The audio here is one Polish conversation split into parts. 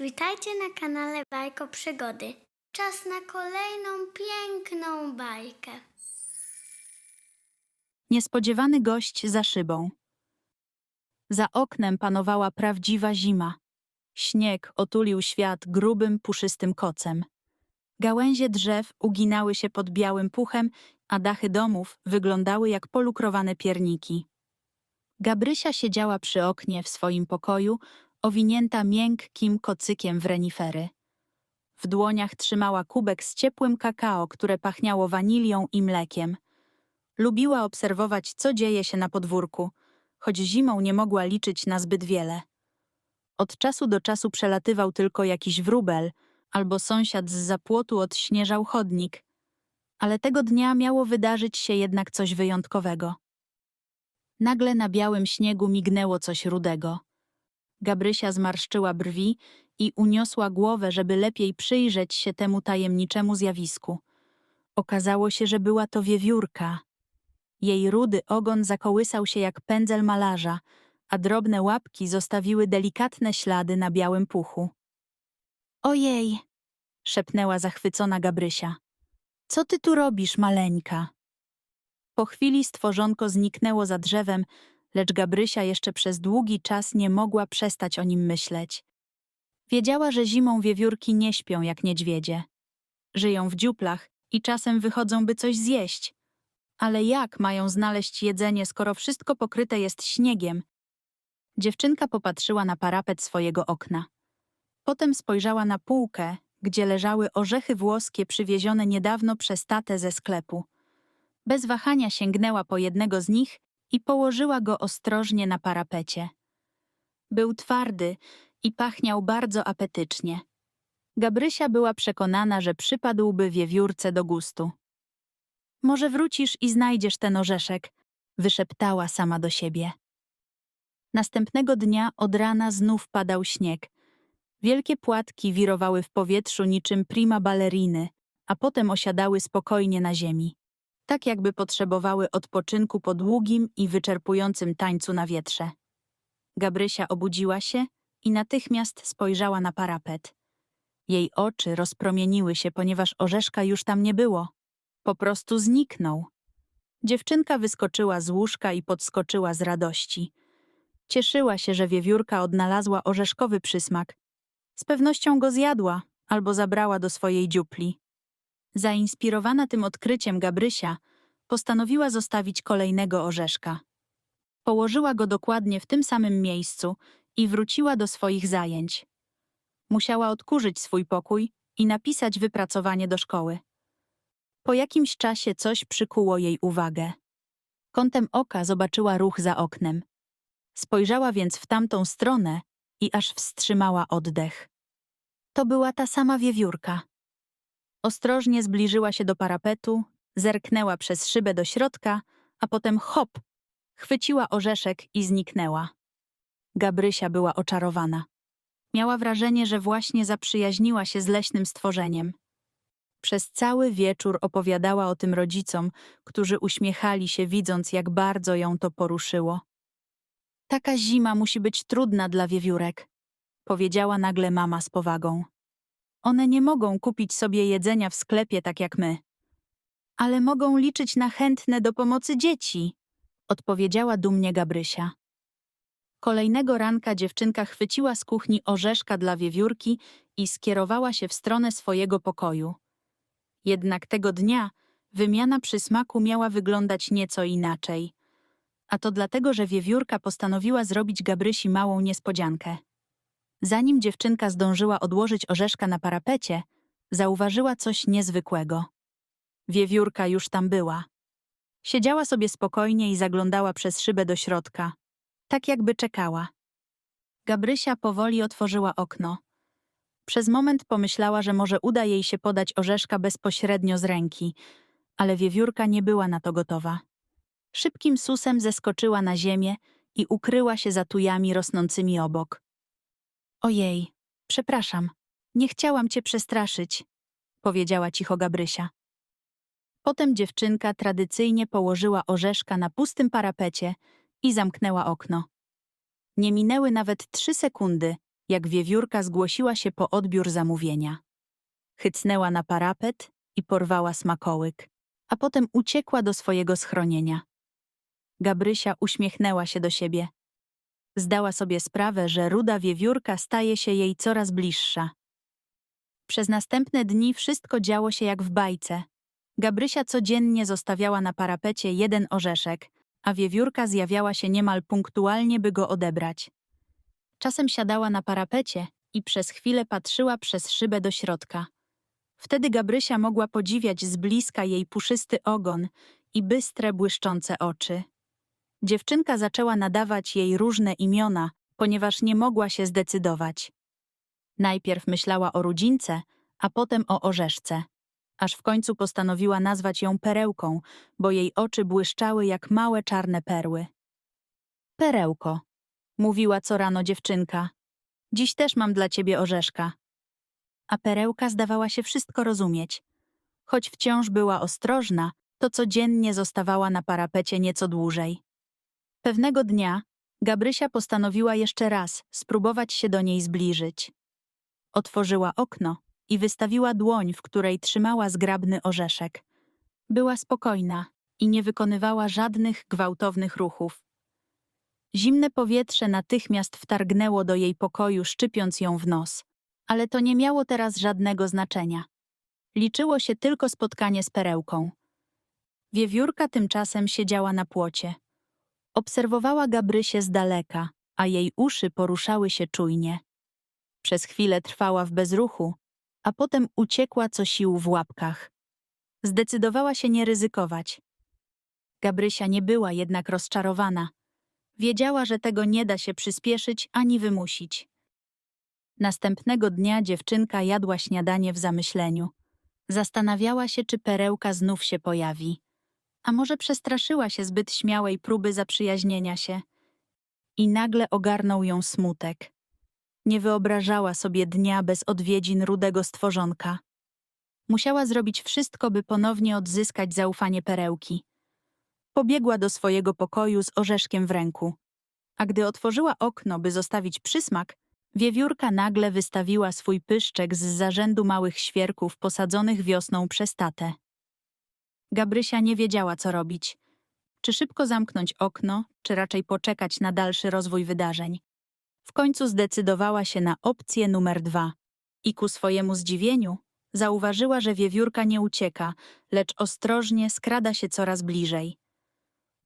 Witajcie na kanale Bajko Przygody. Czas na kolejną piękną bajkę. Niespodziewany gość za szybą. Za oknem panowała prawdziwa zima. Śnieg otulił świat grubym, puszystym kocem. Gałęzie drzew uginały się pod białym puchem, a dachy domów wyglądały jak polukrowane pierniki. Gabrysia siedziała przy oknie w swoim pokoju, owinięta miękkim kocykiem w renifery. W dłoniach trzymała kubek z ciepłym kakao, które pachniało wanilią i mlekiem. Lubiła obserwować, co dzieje się na podwórku, choć zimą nie mogła liczyć na zbyt wiele. Od czasu do czasu przelatywał tylko jakiś wróbel, albo sąsiad z zapłotu odśnieżał chodnik. Ale tego dnia miało wydarzyć się jednak coś wyjątkowego. Nagle na białym śniegu mignęło coś rudego. Gabrysia zmarszczyła brwi i uniosła głowę, żeby lepiej przyjrzeć się temu tajemniczemu zjawisku. Okazało się, że była to wiewiórka. Jej rudy ogon zakołysał się jak pędzel malarza, a drobne łapki zostawiły delikatne ślady na białym puchu. Ojej! szepnęła zachwycona Gabrysia. Co ty tu robisz, maleńka? Po chwili stworzonko zniknęło za drzewem, lecz Gabrysia jeszcze przez długi czas nie mogła przestać o nim myśleć. Wiedziała, że zimą wiewiórki nie śpią jak niedźwiedzie. Żyją w dziuplach i czasem wychodzą, by coś zjeść. Ale jak mają znaleźć jedzenie, skoro wszystko pokryte jest śniegiem? Dziewczynka popatrzyła na parapet swojego okna. Potem spojrzała na półkę, gdzie leżały orzechy włoskie przywiezione niedawno przez tatę ze sklepu. Bez wahania sięgnęła po jednego z nich i położyła go ostrożnie na parapecie. Był twardy i pachniał bardzo apetycznie. Gabrysia była przekonana, że przypadłby wiewiórce do gustu. Może wrócisz i znajdziesz ten orzeszek, wyszeptała sama do siebie. Następnego dnia od rana znów padał śnieg. Wielkie płatki wirowały w powietrzu niczym prima balleriny, a potem osiadały spokojnie na ziemi. Tak jakby potrzebowały odpoczynku po długim i wyczerpującym tańcu na wietrze. Gabrysia obudziła się i natychmiast spojrzała na parapet. Jej oczy rozpromieniły się, ponieważ orzeszka już tam nie było. Po prostu zniknął. Dziewczynka wyskoczyła z łóżka i podskoczyła z radości. Cieszyła się, że wiewiórka odnalazła orzeszkowy przysmak. Z pewnością go zjadła albo zabrała do swojej dziupli. Zainspirowana tym odkryciem Gabrysia postanowiła zostawić kolejnego orzeszka. Położyła go dokładnie w tym samym miejscu i wróciła do swoich zajęć. Musiała odkurzyć swój pokój i napisać wypracowanie do szkoły. Po jakimś czasie coś przykuło jej uwagę. Kątem oka zobaczyła ruch za oknem. Spojrzała więc w tamtą stronę i aż wstrzymała oddech. To była ta sama wiewiórka. Ostrożnie zbliżyła się do parapetu, zerknęła przez szybę do środka, a potem hop, chwyciła orzeszek i zniknęła. Gabrysia była oczarowana. Miała wrażenie, że właśnie zaprzyjaźniła się z leśnym stworzeniem. Przez cały wieczór opowiadała o tym rodzicom, którzy uśmiechali się, widząc, jak bardzo ją to poruszyło. Taka zima musi być trudna dla wiewiórek, powiedziała nagle mama z powagą. One nie mogą kupić sobie jedzenia w sklepie tak jak my. Ale mogą liczyć na chętne do pomocy dzieci, odpowiedziała dumnie Gabrysia. Kolejnego ranka dziewczynka chwyciła z kuchni orzeszka dla wiewiórki i skierowała się w stronę swojego pokoju. Jednak tego dnia wymiana przysmaku miała wyglądać nieco inaczej. A to dlatego, że wiewiórka postanowiła zrobić Gabrysi małą niespodziankę. Zanim dziewczynka zdążyła odłożyć orzeszka na parapecie, zauważyła coś niezwykłego. Wiewiórka już tam była. Siedziała sobie spokojnie i zaglądała przez szybę do środka, tak jakby czekała. Gabrysia powoli otworzyła okno. Przez moment pomyślała, że może uda jej się podać orzeszka bezpośrednio z ręki, ale wiewiórka nie była na to gotowa. Szybkim susem zeskoczyła na ziemię i ukryła się za tujami rosnącymi obok. Ojej, przepraszam, nie chciałam cię przestraszyć, powiedziała cicho Gabrysia. Potem dziewczynka tradycyjnie położyła orzeszka na pustym parapecie i zamknęła okno. Nie minęły nawet trzy sekundy, jak wiewiórka zgłosiła się po odbiór zamówienia. Chycnęła na parapet i porwała smakołyk, a potem uciekła do swojego schronienia. Gabrysia uśmiechnęła się do siebie. Zdała sobie sprawę, że ruda wiewiórka staje się jej coraz bliższa. Przez następne dni wszystko działo się jak w bajce. Gabrysia codziennie zostawiała na parapecie jeden orzeszek, a wiewiórka zjawiała się niemal punktualnie, by go odebrać. Czasem siadała na parapecie i przez chwilę patrzyła przez szybę do środka. Wtedy Gabrysia mogła podziwiać z bliska jej puszysty ogon i bystre, błyszczące oczy. Dziewczynka zaczęła nadawać jej różne imiona, ponieważ nie mogła się zdecydować. Najpierw myślała o rudzince, a potem o orzeszce. Aż w końcu postanowiła nazwać ją perełką, bo jej oczy błyszczały jak małe czarne perły. Perełko, mówiła co rano dziewczynka. Dziś też mam dla ciebie orzeszka. A perełka zdawała się wszystko rozumieć. Choć wciąż była ostrożna, to codziennie zostawała na parapecie nieco dłużej. Pewnego dnia Gabrysia postanowiła jeszcze raz spróbować się do niej zbliżyć. Otworzyła okno i wystawiła dłoń, w której trzymała zgrabny orzeszek. Była spokojna i nie wykonywała żadnych gwałtownych ruchów. Zimne powietrze natychmiast wtargnęło do jej pokoju, szczypiąc ją w nos. Ale to nie miało teraz żadnego znaczenia. Liczyło się tylko spotkanie z perełką. Wiewiórka tymczasem siedziała na płocie. Obserwowała Gabrysię z daleka, a jej uszy poruszały się czujnie. Przez chwilę trwała w bezruchu, a potem uciekła co sił w łapkach. Zdecydowała się nie ryzykować. Gabrysia nie była jednak rozczarowana. Wiedziała, że tego nie da się przyspieszyć ani wymusić. Następnego dnia dziewczynka jadła śniadanie w zamyśleniu. Zastanawiała się, czy perełka znów się pojawi. A może przestraszyła się zbyt śmiałej próby zaprzyjaźnienia się. I nagle ogarnął ją smutek. Nie wyobrażała sobie dnia bez odwiedzin rudego stworzonka. Musiała zrobić wszystko, by ponownie odzyskać zaufanie perełki. Pobiegła do swojego pokoju z orzeszkiem w ręku. A gdy otworzyła okno, by zostawić przysmak, wiewiórka nagle wystawiła swój pyszczek z zarzędu małych świerków posadzonych wiosną przez tatę. Gabrysia nie wiedziała, co robić. Czy szybko zamknąć okno, czy raczej poczekać na dalszy rozwój wydarzeń. W końcu zdecydowała się na opcję numer dwa i ku swojemu zdziwieniu zauważyła, że wiewiórka nie ucieka, lecz ostrożnie skrada się coraz bliżej.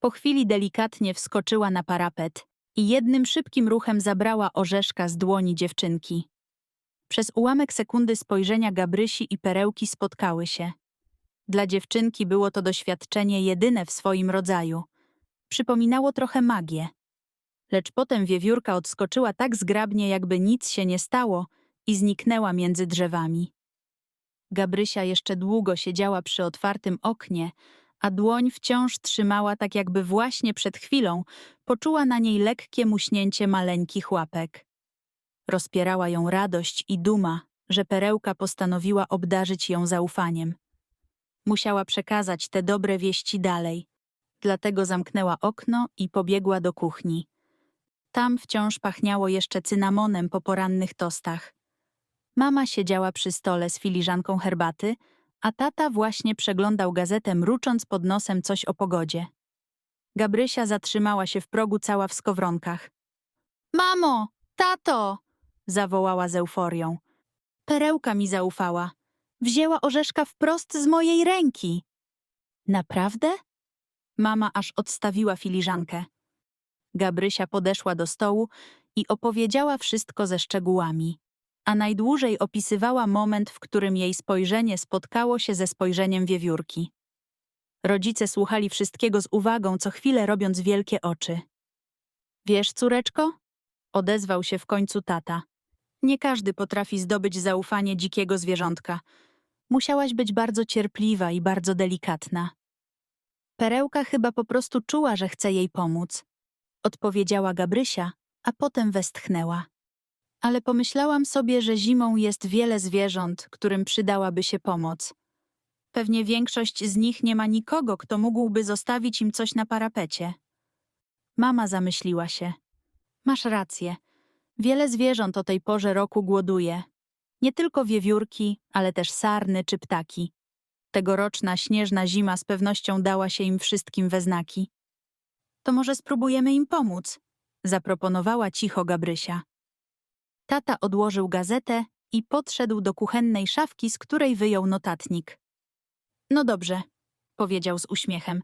Po chwili delikatnie wskoczyła na parapet i jednym szybkim ruchem zabrała orzeszka z dłoni dziewczynki. Przez ułamek sekundy spojrzenia Gabrysi i perełki spotkały się. Dla dziewczynki było to doświadczenie jedyne w swoim rodzaju. Przypominało trochę magię. Lecz potem wiewiórka odskoczyła tak zgrabnie, jakby nic się nie stało i zniknęła między drzewami. Gabrysia jeszcze długo siedziała przy otwartym oknie, a dłoń wciąż trzymała tak jakby właśnie przed chwilą poczuła na niej lekkie muśnięcie maleńkich łapek. Rozpierała ją radość i duma, że perełka postanowiła obdarzyć ją zaufaniem. Musiała przekazać te dobre wieści dalej, dlatego zamknęła okno i pobiegła do kuchni. Tam wciąż pachniało jeszcze cynamonem po porannych tostach. Mama siedziała przy stole z filiżanką herbaty, a tata właśnie przeglądał gazetę, mrucząc pod nosem coś o pogodzie. Gabrysia zatrzymała się w progu cała w skowronkach. Mamo! Tato! zawołała z euforią. Perełka mi zaufała. Wzięła orzeszka wprost z mojej ręki. Naprawdę? Mama aż odstawiła filiżankę. Gabrysia podeszła do stołu i opowiedziała wszystko ze szczegółami, a najdłużej opisywała moment, w którym jej spojrzenie spotkało się ze spojrzeniem wiewiórki. Rodzice słuchali wszystkiego z uwagą, co chwilę robiąc wielkie oczy. Wiesz, córeczko? Odezwał się w końcu tata. Nie każdy potrafi zdobyć zaufanie dzikiego zwierzątka. Musiałaś być bardzo cierpliwa i bardzo delikatna. Perełka chyba po prostu czuła, że chce jej pomóc. Odpowiedziała Gabrysia, a potem westchnęła. Ale pomyślałam sobie, że zimą jest wiele zwierząt, którym przydałaby się pomoc. Pewnie większość z nich nie ma nikogo, kto mógłby zostawić im coś na parapecie. Mama zamyśliła się. Masz rację. Wiele zwierząt o tej porze roku głoduje. Nie tylko wiewiórki, ale też sarny czy ptaki. Tegoroczna śnieżna zima z pewnością dała się im wszystkim we znaki. To może spróbujemy im pomóc, zaproponowała cicho Gabrysia. Tata odłożył gazetę i podszedł do kuchennej szafki, z której wyjął notatnik. No dobrze, powiedział z uśmiechem.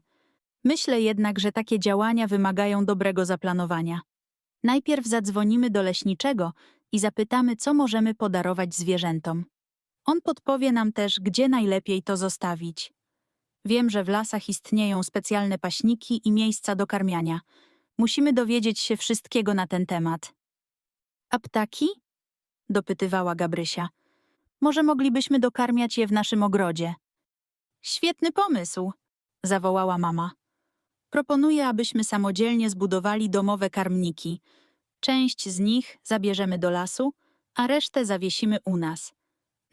Myślę jednak, że takie działania wymagają dobrego zaplanowania. Najpierw zadzwonimy do leśniczego i zapytamy, co możemy podarować zwierzętom. On podpowie nam też, gdzie najlepiej to zostawić. Wiem, że w lasach istnieją specjalne paśniki i miejsca do karmiania. Musimy dowiedzieć się wszystkiego na ten temat. A ptaki? dopytywała Gabrysia. Może moglibyśmy dokarmiać je w naszym ogrodzie. Świetny pomysł, zawołała mama. Proponuję, abyśmy samodzielnie zbudowali domowe karmniki. Część z nich zabierzemy do lasu, a resztę zawiesimy u nas.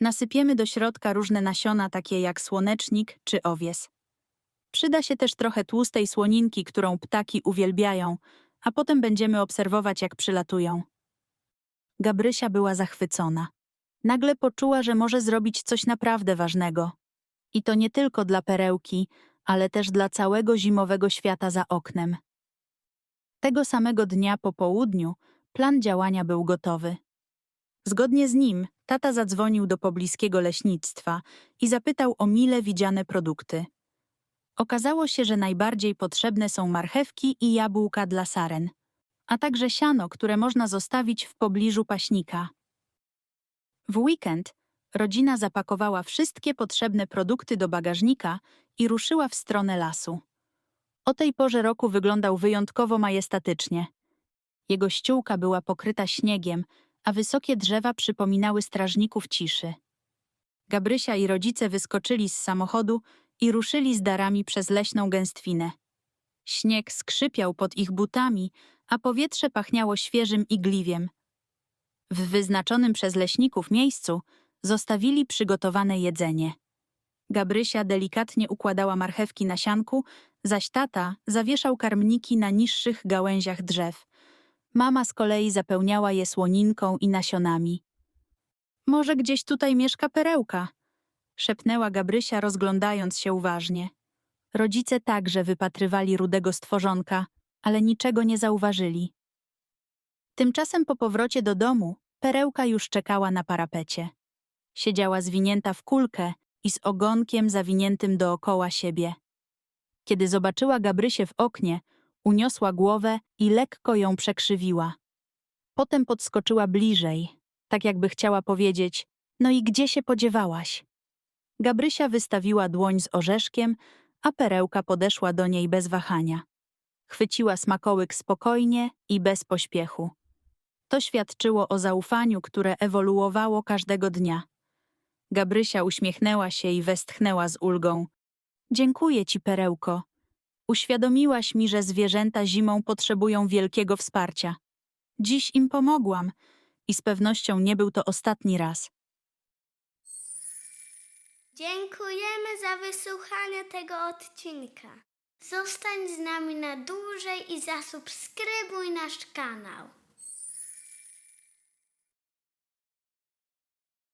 Nasypiemy do środka różne nasiona, takie jak słonecznik czy owies. Przyda się też trochę tłustej słoninki, którą ptaki uwielbiają, a potem będziemy obserwować, jak przylatują. Gabrysia była zachwycona. Nagle poczuła, że może zrobić coś naprawdę ważnego. I to nie tylko dla perełki, ale też dla całego zimowego świata za oknem. Tego samego dnia po południu plan działania był gotowy. Zgodnie z nim tata zadzwonił do pobliskiego leśnictwa i zapytał o mile widziane produkty. Okazało się, że najbardziej potrzebne są marchewki i jabłka dla saren, a także siano, które można zostawić w pobliżu paśnika. W weekend rodzina zapakowała wszystkie potrzebne produkty do bagażnika i ruszyła w stronę lasu. O tej porze roku wyglądał wyjątkowo majestatycznie. Jego ściółka była pokryta śniegiem, a wysokie drzewa przypominały strażników ciszy. Gabrysia i rodzice wyskoczyli z samochodu i ruszyli z darami przez leśną gęstwinę. Śnieg skrzypiał pod ich butami, a powietrze pachniało świeżym igliwiem. W wyznaczonym przez leśników miejscu zostawili przygotowane jedzenie. Gabrysia delikatnie układała marchewki na sianku, zaś tata zawieszał karmniki na niższych gałęziach drzew. Mama z kolei zapełniała je słoninką i nasionami. Może gdzieś tutaj mieszka perełka? szepnęła Gabrysia, rozglądając się uważnie. Rodzice także wypatrywali rudego stworzonka, ale niczego nie zauważyli. Tymczasem po powrocie do domu perełka już czekała na parapecie. Siedziała zwinięta w kulkę i z ogonkiem zawiniętym dookoła siebie. Kiedy zobaczyła Gabrysię w oknie, uniosła głowę i lekko ją przekrzywiła. Potem podskoczyła bliżej, tak jakby chciała powiedzieć: No i gdzie się podziewałaś? Gabrysia wystawiła dłoń z orzeszkiem, a perełka podeszła do niej bez wahania. Chwyciła smakołyk spokojnie i bez pośpiechu. To świadczyło o zaufaniu, które ewoluowało każdego dnia. Gabrysia uśmiechnęła się i westchnęła z ulgą. Dziękuję ci, perełko. Uświadomiłaś mi, że zwierzęta zimą potrzebują wielkiego wsparcia. Dziś im pomogłam i z pewnością nie był to ostatni raz. Dziękujemy za wysłuchanie tego odcinka. Zostań z nami na dłużej i zasubskrybuj nasz kanał.